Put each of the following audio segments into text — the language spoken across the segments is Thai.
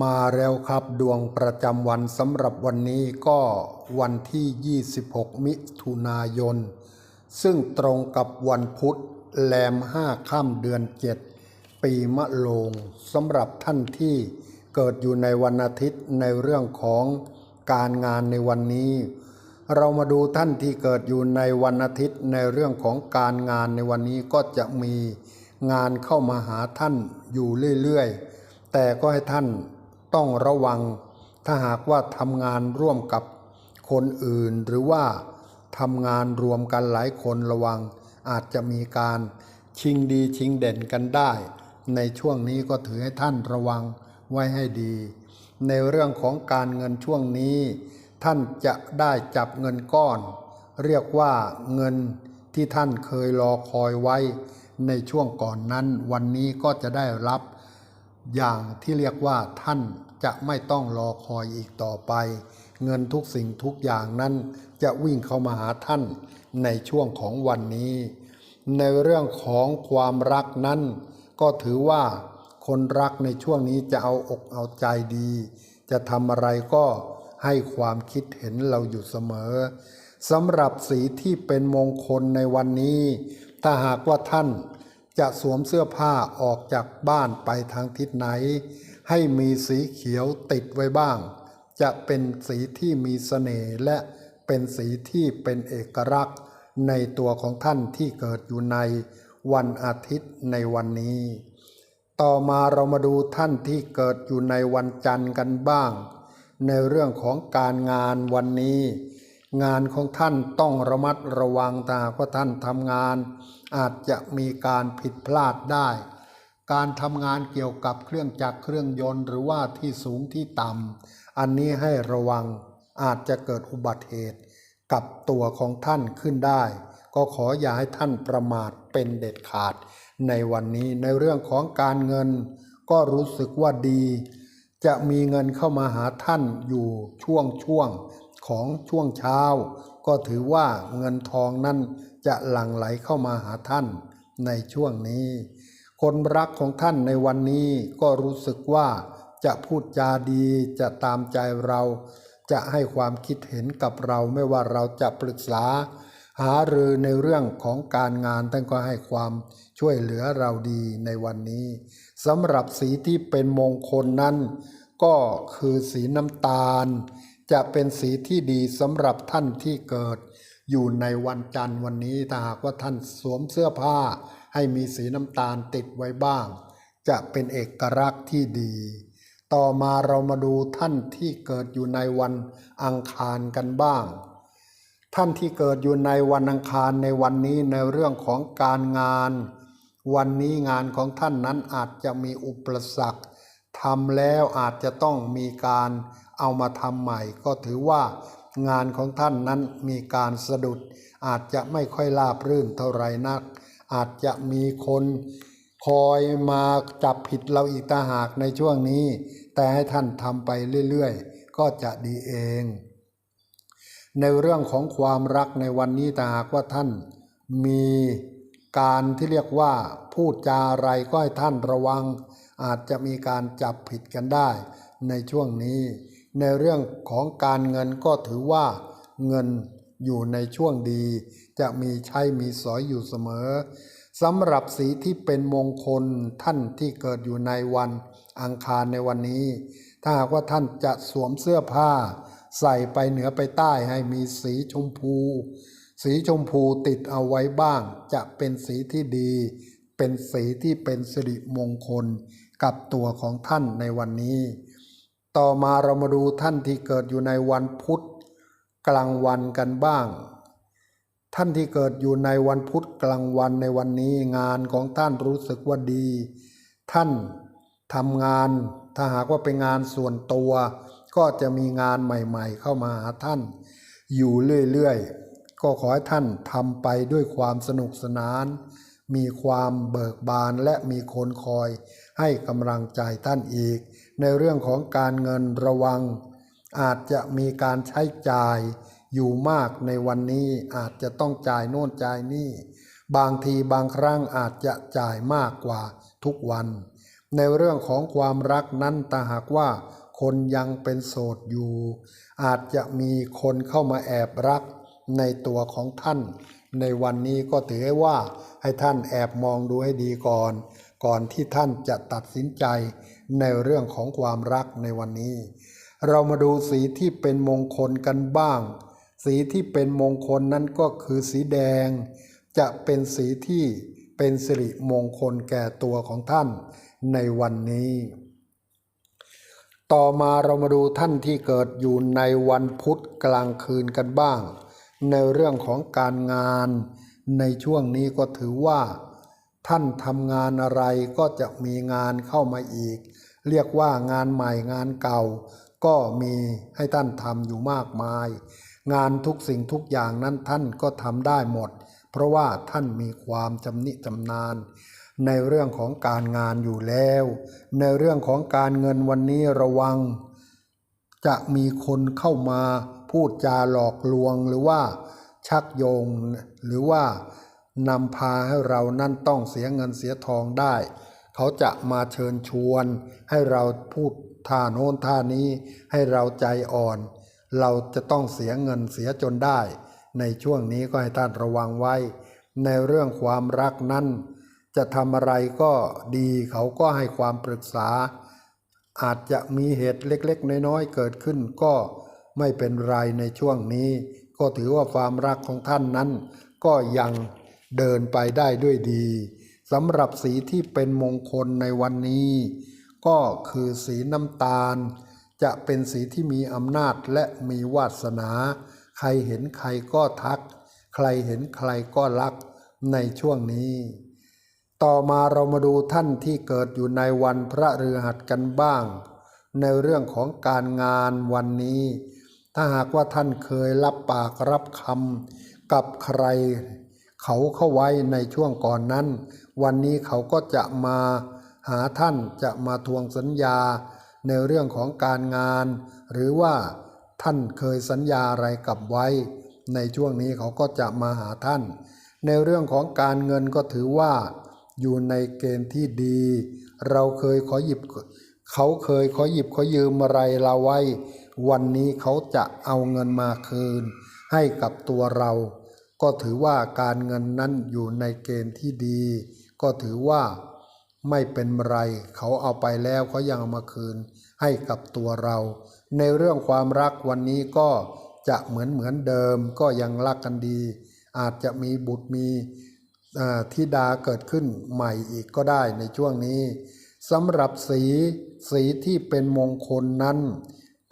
มาแล้วครับดวงประจำวันสำหรับวันนี้ก็วันที่ 26 มิถุนายน ซึ่งตรงกับวันพุธแรม5ค่ำเดือน 7 ปีมะโรงสำหรับท่านที่เกิดอยู่ในวันอาทิตย์ในเรื่องของการงานในวันนี้ เรามาดูท่านที่เกิดอยู่ในวันอาทิตย์ในเรื่องของการงานในวันนี้ก็จะมีงานเข้ามาหาท่านอยู่เรื่อยๆ แต่ก็ให้ท่าน ต้องระวัง ถ้าหากว่าทำงานร่วมกับคนอื่น หรือว่าทำงานรวมกันหลายคนระวัง อาจจะมีการชิงดีชิงเด่นกันได้ ในช่วงนี้ก็ถือให้ท่านระวังไว้ให้ดี ในเรื่องของการเงินช่วงนี้ ท่านจะได้จับเงินก้อน เรียกว่าเงินที่ท่านเคยรอคอยไว้ ในช่วงก่อนนั้นวันนี้ก็จะได้รับ อย่างที่เรียกว่าท่านจะไม่ต้องรอคอยอีกต่อไป เงินทุกสิ่งทุกอย่างนั้นจะวิ่งเข้ามาหาท่านในช่วงของวันนี้ ในเรื่องของความรักนั้น ก็ถือว่าคนรักในช่วงนี้จะเอาอกเอาใจดี จะทำอะไรก็ให้ความคิดเห็นเราอยู่เสมอสำหรับสีที่เป็นมงคลในวันนี้ ถ้าหากว่าท่าน จะสวมเสื้อผ้าออกจากบ้านไปทางทิศไหน ให้มีสีเขียวติดไว้บ้าง จะเป็นสีที่มีเสน่ห์และเป็นสีที่เป็นเอกลักษณ์ ในตัวของท่านที่เกิดอยู่ในวันอาทิตย์ในวันนี้ ต่อมาเรามาดูท่านที่เกิดอยู่ในวันจันทร์กันบ้าง ในเรื่องของการงานวันนี้ งานของท่านต้องระมัดระวังถ้าหากว่าท่านทำงาน อาจจะมีการผิดพลาดได้ การทำงานเกี่ยวกับเครื่องจักรเครื่องยนต์ หรือว่าที่สูงที่ต่ำอันนี้ให้ระวังอาจจะเกิดอุบัติเหตุ กับตัวของท่านขึ้นได้ ก็ขออย่าให้ท่านประมาทเป็นเด็ดขาด ในวันนี้ในเรื่องของการเงิน ก็รู้สึกว่าดี จะมีเงินเข้ามาหาท่านอยู่ช่วงช่วง ของช่วงเช้า ก็ถือว่าเงินทองนั้นจะหลั่งไหลเข้ามาหาท่านในช่วงนี้ คนรักของท่านในวันนี้ก็รู้สึกว่าจะพูดจาดีจะตามใจเรา จะให้ความคิดเห็นกับเราไม่ว่าเราจะปรึกษา หารือในเรื่องของการงานท่านก็ให้ความช่วยเหลือเราดีในวันนี้สำหรับสีที่เป็นมงคลนั้น ก็คือสีน้ำตาล จะเป็นสีที่ดีสำหรับท่านที่เกิด อยู่ในวันจันทร์วันนี้ถ้าหากว่าท่านสวมเสื้อผ้า ให้มีสีน้ำตาลติดไว้บ้าง จะเป็นเอกลักษณ์ที่ดี ต่อมาเรามาดูท่านที่เกิดอยู่ในวันอังคารกันบ้าง ท่านที่เกิดอยู่ในวันอังคารในวันนี้ในเรื่องของการงาน วันนี้งานของท่านนั้นอาจจะมีอุปสรรคทำแล้วอาจจะต้องมีการเอามาทำใหม่ก็ถือว่างานของท่านนั้นมีการสะดุด อาจจะไม่ค่อยราบรื่นเท่าไรนัก อาจจะมีคนคอยมาจับผิดเราอีกตาหากในช่วงนี้ แต่ให้ท่านทำไปเรื่อยๆ ก็จะดีเอง ในเรื่องของความรักในวันนี้ถ้าหากว่าท่าน มีการที่เรียกว่าพูดจาอะไรก็ให้ท่านระวัง อาจจะมีการจับผิดกันได้ในช่วงนี้ ในเรื่องของการเงินก็ถือว่าเงินอยู่ในช่วงดี จะมีใช้มีสอยอยู่เสมอสำหรับสีที่เป็นมงคลท่านที่เกิดอยู่ในวันอังคารในวันนี้ ถ้าหากว่าท่านจะสวมเสื้อผ้า ใส่ไปเหนือไปใต้ให้มีสีชมพู สีชมพูติดเอาไว้บ้าง จะเป็นสีที่ดี เป็นสีที่เป็นสิริมงคลกับตัวของท่านในวันนี้ ต่อมาเรามาดูท่านที่เกิดอยู่ในวันพุธกลางวันกันบ้าง ท่านที่เกิดอยู่ในวันพุธกลางวันในวันนี้งานของท่านรู้สึกว่าดี ท่านทำงานถ้าหากว่าเป็นงานส่วนตัว ก็จะมีงานใหม่ๆ เข้ามาหาท่าน อยู่เรื่อยๆ ก็ขอให้ท่านทำไปด้วยความสนุกสนาน มีความเบิกบานและมีคนคอย ให้กำลังใจท่านอีก ในเรื่องของการเงินระวัง อาจจะมีการใช้จ่ายอยู่มากในวันนี้อาจจะต้องจ่ายโน่นจ่ายนี่ บางทีบางครั้งอาจจะจ่ายมากกว่าทุกวัน ในเรื่องของความรักนั้นแต่หากว่าคนยังเป็นโสดอยู่ อาจจะมีคนเข้ามาแอบรัก ในตัวของท่าน ในวันนี้ก็ถือว่าให้ท่านแอบมองดูให้ดีก่อน ก่อนที่ท่านจะตัดสินใจในเรื่องของความรักในวันนี้ เรามาดูสีที่เป็นมงคลกันบ้าง สีที่เป็นมงคลนั้นก็คือสีแดง จะเป็นสีที่เป็นสิริมงคลแก่ตัวของท่านในวันนี้ ต่อมาเรามาดูท่านที่เกิดอยู่ในวันพุธกลางคืนกันบ้าง ในเรื่องของการงาน ในช่วงนี้ก็ถือว่า ท่านทำงานอะไรก็จะมีงานเข้ามาอีก เรียกว่างานใหม่งานเก่า ก็มีให้ท่านทำอยู่มากมาย งานทุกสิ่งทุกอย่างนั้นท่านก็ทำได้หมด เพราะว่าท่านมีความจำนิจำนานในเรื่องของการงานอยู่แล้ว ในเรื่องของการเงินวันนี้ระวัง จะมีคนเข้ามา พูดจาหลอกลวงหรือว่าชักโยงหรือว่านำพาให้เรานั่นต้องเสียเงินเสียทองได้ เขาจะมาเชิญชวน ให้เราพูดท่าโน้นท่านี้ให้เราใจอ่อน เราจะต้องเสียเงินเสียจนได้ ในช่วงนี้ก็ให้ท่านระวังไว้ ในเรื่องความรักนั้น จะทำอะไรก็ดีเขาก็ให้ความปรึกษา อาจจะมีเหตุเล็กๆ น้อยๆเกิดขึ้นก็ ไม่เป็นไรในช่วงนี้ ก็ถือว่าความรักของท่านนั้น ก็ยังเดินไปได้ด้วยดีสำหรับสีที่เป็นมงคลในวันนี้ ก็คือสีน้ำตาล จะเป็นสีที่มีอำนาจและมีวาสนา ใครเห็นใครก็ทัก ใครเห็นใครก็รักในช่วงนี้ ต่อมาเรามาดูท่านที่เกิดอยู่ในวันพระฤหัสกันบ้าง ในเรื่องของการงานวันนี้ ถ้าหากว่าท่านเคยรับปากรับคำกับใคร เขาเข้าไว้ในช่วงก่อนนั้น วันนี้เขาก็จะมาหาท่านจะมาทวงสัญญาในเรื่องของการงาน หรือว่าท่านเคยสัญญาอะไรกับไว้ ในช่วงนี้เขาก็จะมาหาท่าน ในเรื่องของการเงินก็ถือว่า อยู่ในเกณฑ์ที่ดี เราเคยขอหยิบ เขาเคยขอหยิบขอยืมอะไรเราไว้ วันนี้เขาจะเอาเงินมาคืน ให้กับตัวเรา ก็ถือว่าการเงินนั้นอยู่ในเกณฑ์ที่ดี ก็ถือว่าไม่เป็นไร เขาเอาไปแล้วเขายังเอามาคืน ให้กับตัวเรา ในเรื่องความรักวันนี้ก็จะเหมือนเหมือนเดิมก็ยังรักกันดี อาจจะมีบุตรมีธิดาเกิดขึ้นใหม่อีกก็ได้ในช่วงนี้สำหรับสีสีที่เป็นมงคลนั้น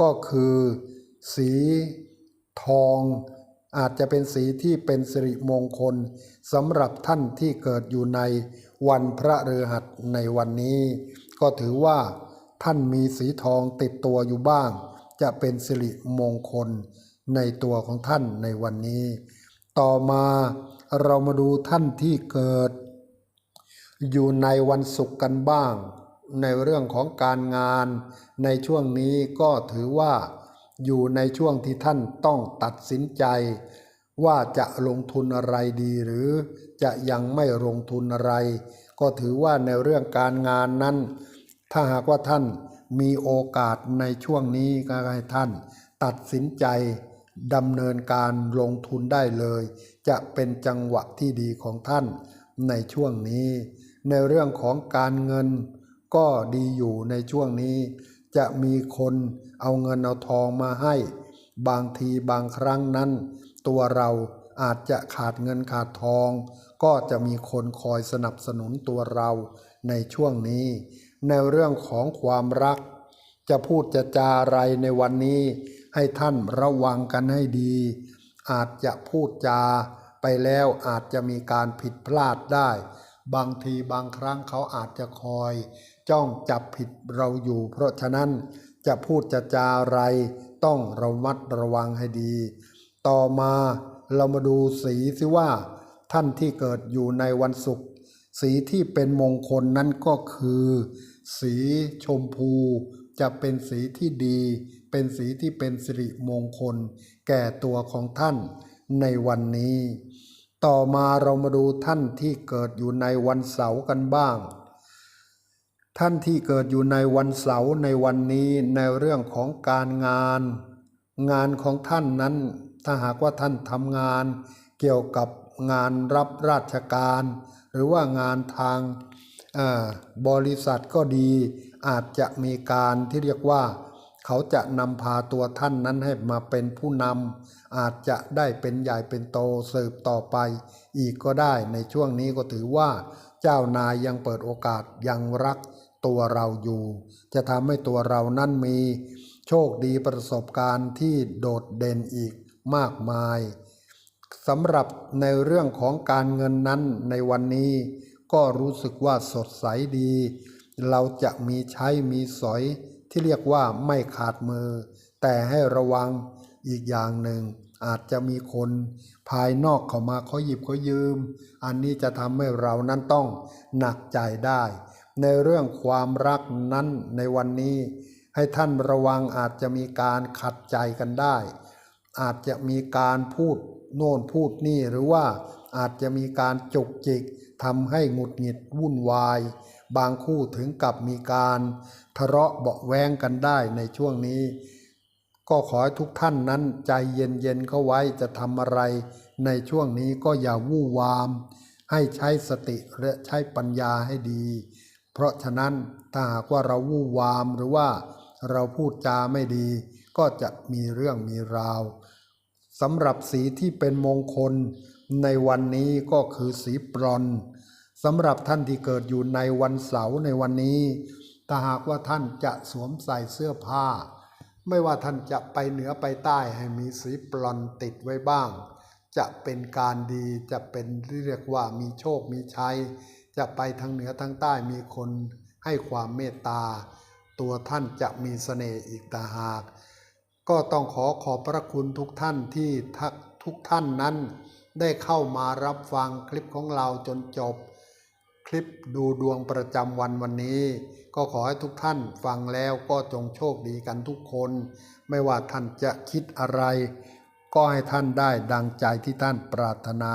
ก็คือ สีทองอาจจะเป็นสีที่เป็นสิริมงคลสำหรับท่านที่เกิดอยู่ในวันพระฤหัสในวันนี้ ก็ถือว่าท่านมีสีทองติดตัวอยู่บ้าง จะเป็นสิริมงคลในตัวของท่านในวันนี้ ต่อมาเรามาดูท่านที่เกิด อยู่ในวันศุกร์กันบ้าง ในเรื่องของการงาน ในช่วงนี้ก็ถือว่าอยู่ในช่วงที่ท่านต้องตัดสินใจ ว่าจะลงทุนอะไรดีหรือจะยังไม่ลงทุนอะไร ก็ถือว่าในเรื่องการงานนั้น ถ้าหากว่าท่านมีโอกาสในช่วงนี้ก็ให้ท่าน ตัดสินใจดำเนินการลงทุนได้เลย จะเป็นจังหวะที่ดีของท่านในช่วงนี้ ในเรื่องของการเงิน ก็ดีอยู่ในช่วงนี้ จะมีคนเอาเงินเอาทองมาให้ บางทีบางครั้งนั้น ตัวเราอาจจะขาดเงินขาดทอง ก็จะมีคนคอยสนับสนุนตัวเราในช่วงนี้ ในเรื่องของความรัก จะพูดจะจาอะไรในวันนี้ ให้ท่านระวังกันให้ดี อาจจะพูดจาไปแล้วอาจจะมีการผิดพลาดได้ บางทีบางครั้งเขาอาจจะคอย จ้องจับผิดเราอยู่ เพราะฉะนั้นจะพูดจะจาอะไรต้องระมัดระวังให้ดี ต่อมาเรามาดูสีสิว่า ท่านที่เกิดอยู่ในวันศุกร์สีที่เป็นมงคลนั้นก็คือ สีชมพู จะเป็นสีที่ดี เป็นสีที่เป็นสิริมงคล แก่ตัวของท่านในวันนี้ ต่อมาเรามาดูท่านที่เกิดอยู่ในวันเสาร์กันบ้าง ท่านที่เกิดอยู่ในวันเสาร์ในวันนี้ในเรื่องของการงาน งานของท่านนั้น ถ้าหากว่าท่านทำงาน เกี่ยวกับงานรับราชการ หรือว่างานทางบริษัทก็ดี อาจจะมีการที่เรียกว่า เขาจะนำพาตัวท่านนั้นให้มาเป็นผู้นำอาจจะได้เป็นใหญ่เป็นโตสืบต่อไป อีกก็ได้ในช่วงนี้ก็ถือว่า เจ้านายยังเปิดโอกาสยังรักตัวเราอยู่ จะทำให้ตัวเรานั้นมีโชคดีประสบการณ์ที่โดดเด่นอีกมากมายสำหรับในเรื่องของการเงินนั้นในวันนี้ ก็รู้สึกว่าสดใสดี เราจะมีใช้มีสอย ที่เรียกว่าไม่ขาดมือ แต่ให้ระวังอีกอย่างหนึ่ง อาจจะมีคนภายนอกเข้ามาเขาหยิบเขายืม อันนี้จะทำให้เรานั้นต้องหนักใจได้ ในเรื่องความรักนั้นในวันนี้ ให้ท่านระวังอาจจะมีการขัดใจกันได้ อาจจะมีการพูดโน่นพูดนี่หรือว่าอาจจะมีการจุกจิกทำให้หงุดหงิดวุ่นวาย บางคู่ถึงกับมีการทะเลาะเบาแวงกันได้ในช่วงนี้ ก็ขอให้ทุกท่านนั้นใจเย็นๆเข้าไว้จะทำอะไร ในช่วงนี้ก็อย่าวู่วาม ให้ใช้สติและใช้ปัญญาให้ดี เพราะฉะนั้นถ้าหากว่าเราวู่วามหรือว่าเราพูดจาไม่ดี ก็จะมีเรื่องมีราวสำหรับสีที่เป็นมงคลในวันนี้ก็คือสีบรอนซ์ สำหรับท่านที่เกิดอยู่ในวันเสาร์ในวันนี้ ถ้าหากว่าท่านจะสวมใส่เสื้อผ้า ไม่ว่าท่านจะไปเหนือไปใต้ให้มีสีบรอนติดไว้บ้าง จะเป็นการดีจะเป็นที่เรียกว่ามีโชคมีชัย จะไปทางเหนือทางใต้มีคนให้ความเมตตา ตัวท่านจะมีเสน่ห์อีกต่างหาก ก็ต้องขอขอบพระคุณทุกท่านที่ทุกท่านนั้น ได้เข้ามารับฟังคลิปของเราจนจบ คลิปดูดวงประจำวันวันนี้ ก็ขอให้ทุกท่านฟังแล้วก็จงโชคดีกันทุกคน ไม่ว่าท่านจะคิดอะไร ก็ให้ท่านได้ดังใจที่ท่านปรารถนา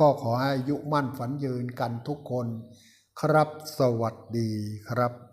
ก็ขอให้อายุมั่นฝันยืนกันทุกคน ครับสวัสดีครับ